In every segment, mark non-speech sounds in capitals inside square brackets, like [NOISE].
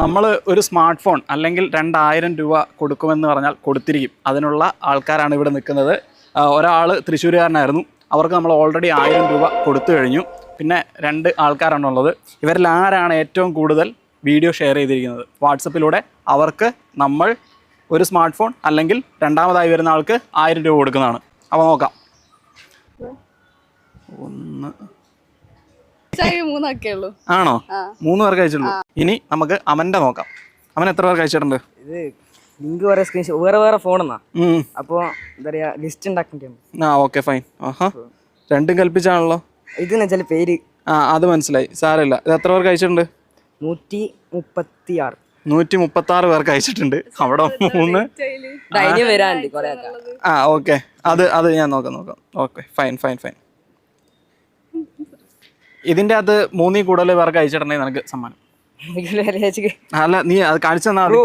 നമ്മൾ ഒരു smart phone അല്ലെങ്കിൽ രണ്ടായിരം രൂപ കൊടുക്കുമെന്ന് പറഞ്ഞാൽ കൊടുത്തിരിക്കും. അതിനുള്ള ആൾക്കാരാണ് ഇവിടെ നിൽക്കുന്നത്. ഒരാൾ തൃശ്ശൂരുകാരനായിരുന്നു. അവർക്ക് നമ്മൾ ഓൾറെഡി ആയിരം രൂപ കൊടുത്തു കഴിഞ്ഞു. പിന്നെ രണ്ട് ആൾക്കാരാണുള്ളത്. ഇവരിൽ ആരാണ് ഏറ്റവും കൂടുതൽ വീഡിയോ ഷെയർ ചെയ്തിരിക്കുന്നത്? വാട്സപ്പിലൂടെ അവർക്ക് നമ്മൾ ഒരു സ്മാർട്ട് ഫോൺ അല്ലെങ്കിൽ രണ്ടാമതായി വരുന്ന ആൾക്ക് ആയിരം രൂപ കൊടുക്കുന്നതാണ്. അപ്പോൾ നോക്കാം. ഒന്ന് മൂന്നൊക്കെ ഉള്ളൂ ആണോ? മൂന്ന് പേർക്ക് അയച്ചിട്ടുള്ളൂ ഇനി നമുക്ക് അമന്റെ നോക്കാം. അമൻ എത്ര പേർക്ക് അയച്ചിട്ടുണ്ട്? ഇത് ലിങ്ക് വേറെ വേറെ വേറെ ഫോണെന്നാ അപ്പോ അപ്പോൾ എന്താ പറയാ ലിസ്റ്റ് ഉണ്ടാക്കേണ്ടി ആ ഓക്കെ ഫൈൻ ആഹാ. രണ്ടും കൽപ്പിച്ചാണല്ലോ. ഇത് വെച്ചാൽ പേര്. ആ അത് മനസ്സിലായി. സാരമില്ല. ഇത് എത്ര പേർക്ക് അയച്ചിട്ടുണ്ട്? നൂറ്റി മുപ്പത്തി ആറ് നൂറ്റി മുപ്പത്തി ആറ് പേർക്ക് അയച്ചിട്ടുണ്ട് അവിടെ മൂന്ന് ആ ഓക്കെ അത് അത് ഞാൻ നോക്കാം നോക്കാം. ഓക്കെ ഫൈൻ ഫൈൻ ഫൈൻ ഇതിന്റെ അത് മൂന്നിൽ കൂടുതൽ പേർക്ക് അയച്ചിട്ടുണ്ടെങ്കിൽ നിനക്ക് സമ്മാനം. അല്ല നീ അത് കാണിച്ചു തന്നാ മതി.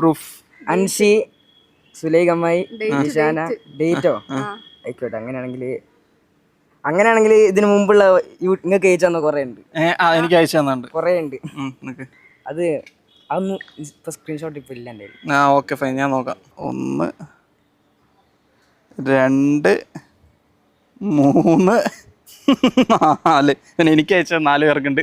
പ്രൂഫ് അൻഷി സുലൈഖമ്മായി നിഷാന ഡേറ്റോ? ആയിക്കോട്ടെ അങ്ങനെയാണെങ്കിൽ അങ്ങനെയാണെങ്കിൽ ഇതിനു മുമ്പുള്ള നിങ്ങൾക്ക് അയച്ചു തന്ന കുറേ ഉണ്ട് ഏ ആ എനിക്ക് അയച്ചു തന്നുണ്ട് കുറേ ഉണ്ട് ഉം, നിനക്ക് അത് അതൊന്നും ഇപ്പൊ സ്ക്രീൻഷോട്ട് ഇപ്പൊ ഇല്ല എന്റെ കയ്യിൽ. ആ ഓക്കെ ഫൈൻ ഞാൻ നോക്കാം. ഒന്ന് രണ്ട് മൂന്ന് നാല്. പിന്നെ എനിക്ക് അയച്ച നാല് പേർക്കുണ്ട്.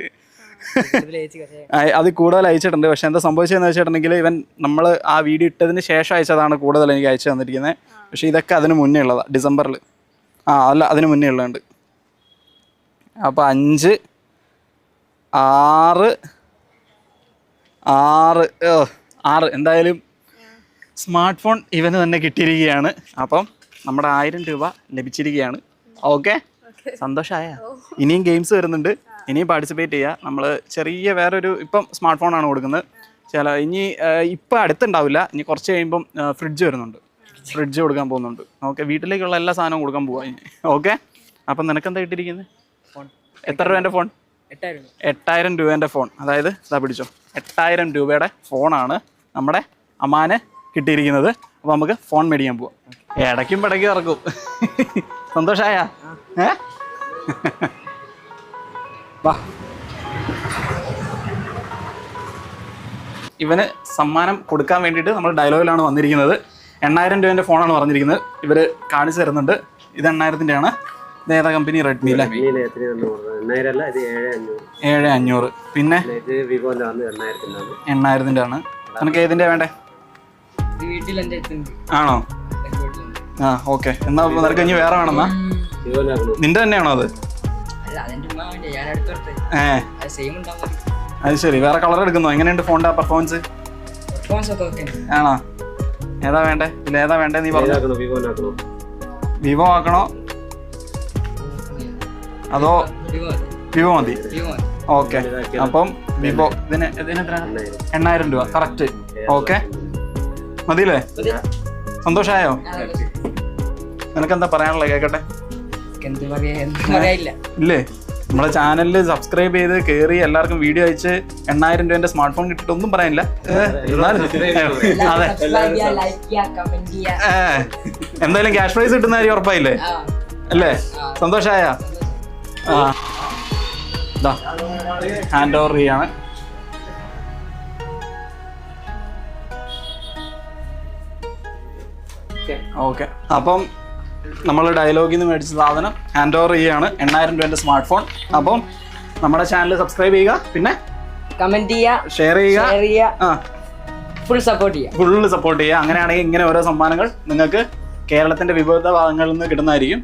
അത് കൂടുതൽ അയച്ചിട്ടുണ്ട്. പക്ഷെ എന്താ സംഭവിച്ചതെന്ന് വെച്ചിട്ടുണ്ടെങ്കിൽ ഇവൻ നമ്മൾ ആ വീഡിയോ ഇട്ടതിന് ശേഷം അയച്ചതാണ് കൂടുതൽ എനിക്ക് അയച്ചു തന്നിരിക്കുന്നത്. പക്ഷെ ഇതൊക്കെ അതിന് മുന്നേ ഉള്ളതാണ് ഡിസംബറിൽ. ആ അല്ല അതിന് മുന്നേ ഉള്ളതുണ്ട്. അപ്പോൾ അഞ്ച് ആറ് ആറ് ആറ്. എന്തായാലും സ്മാർട്ട് ഫോൺ ഇവന് തന്നെ കിട്ടിയിരിക്കുകയാണ്. അപ്പം നമ്മുടെ ആയിരം രൂപ ലഭിച്ചിരിക്കുകയാണ്. ഓക്കെ? സന്തോഷമായ ഇനിയും ഗെയിംസ് വരുന്നുണ്ട്. ഇനിയും പാർട്ടിസിപ്പേറ്റ് ചെയ്യുക നമ്മൾ ചെറിയ വേറൊരു ഇപ്പം സ്മാർട്ട് ഫോണാണ് കൊടുക്കുന്നത്. ചില ഇനി ഇപ്പം അടുത്തുണ്ടാവില്ല. ഇനി കുറച്ച് കഴിയുമ്പം ഫ്രിഡ്ജ് വരുന്നുണ്ട്. ഫ്രിഡ്ജ് കൊടുക്കാൻ പോകുന്നുണ്ട്. ഓക്കെ വീട്ടിലേക്കുള്ള എല്ലാ സാധനവും കൊടുക്കാൻ പോവാ ഇനി. ഓക്കെ? അപ്പം നിനക്ക് എന്താ കിട്ടിയിരിക്കുന്നത് എത്ര രൂപേന്റെ ഫോൺ? എട്ടായിരം രൂപ. രൂപേന്റെ ഫോൺ. അതായത് ഇതാ പിടിച്ചോ. എട്ടായിരം രൂപയുടെ ഫോണാണ് നമ്മുടെ അമ്മാന് കിട്ടിയിരിക്കുന്നത്. അപ്പോൾ നമുക്ക് ഫോൺ മേടിക്കാൻ പോവാം. ഇടയ്ക്കും പിടയ്ക്കും ഇറക്കും. സന്തോഷമായ ഏ? [LAUGHS] വാ. ഇവന് സമ്മാനം കൊടുക്കാൻ വേണ്ടിയിട്ട് നമ്മൾ ഡയലോഗിലാണ് വന്നിരിക്കുന്നത്. എണ്ണായിരം രൂപേന്റെ ഫോണാണ് പറഞ്ഞിരിക്കുന്നത്. ഇവർ കാണിച്ചു തരുന്നുണ്ട്. ഇത് എണ്ണായിരത്തിന്റെ ആണ് ഇത് ഏതാ കമ്പനി റെഡ്മി അല്ലേ? ഏഴ് അഞ്ഞൂറ്. പിന്നെ? എണ്ണായിരത്തിന്റെ ആണ് നിനക്ക് ഏതിന്റെ വേണ്ടേ? ആണോ? ആ ഓക്കെ. എന്നാ നിനക്ക് ഇനി വേറെ വേണമെന്നാ നിന്റെ തന്നെയാണോ അത്? ഏ. അത് അത് ശരി. വേറെ കളർ എടുക്കുന്നോ? എങ്ങനെയുണ്ട് ഫോണിന്റെ പെർഫോമൻസ് പെർഫോമൻസ് ഒക്കെ ആണോ? ഏതാ വേണ്ടേ? ഇല്ല ഏതാ വേണ്ടേ നീ പറഞ്ഞു? ആക്കണോ? വിവോ ആക്കണോ? അതോ വിവോ മതി. ഓക്കെ അപ്പം വിവോ ഇതിന് എണ്ണായിരം. രൂപ. Correct okay മതിയില്ലേ? സന്തോഷമായോ നിനക്കെന്താ പറയാനുള്ളത്? കേക്കട്ടെ. എന്ത് പറയാ ഇല്ലേ? നമ്മളെ ചാനലിൽ സബ്സ്ക്രൈബ് ചെയ്ത് കയറി എല്ലാവർക്കും വീഡിയോ അയച്ച് എണ്ണായിരം രൂപന്റെ സ്മാർട്ട് ഫോൺ കിട്ടിയിട്ട് ഒന്നും പറയാനില്ല. എന്തായാലും ക്യാഷ് പ്രൈസ് കിട്ടുന്ന കാര്യം ഉറപ്പായില്ലേ? അല്ലേ? സന്തോഷായ? ഹാൻഡ് ഓവർ ചെയ്യാണ്. ഓക്കെ. അപ്പം നമ്മൾ ഡയലോഗിൽ നിന്ന് മേടിച്ച സാധനം ഹാൻഡ് ഓവർ ചെയ്യാണ് എണ്ണായിരം രൂപേന്റെ സ്മാർട്ട് ഫോൺ അപ്പം നമ്മുടെ ചാനൽ സബ്സ്ക്രൈബ് ചെയ്യുക. പിന്നെ കമന്റ് ചെയ്യുക. ഷെയർ ചെയ്യുക. ഷെയർ ചെയ്യുക. ആ. ഫുൾ സപ്പോർട്ട് ചെയ്യുക. ഫുൾ സപ്പോർട്ട് ചെയ്യുക. അങ്ങനെയാണെങ്കിൽ ഇങ്ങനെ ഓരോ സമ്മാനങ്ങൾ നിങ്ങൾക്ക് കേരളത്തിന്റെ വിവിധ ഭാഗങ്ങളിൽ നിന്ന് കിട്ടുന്നതായിരിക്കും.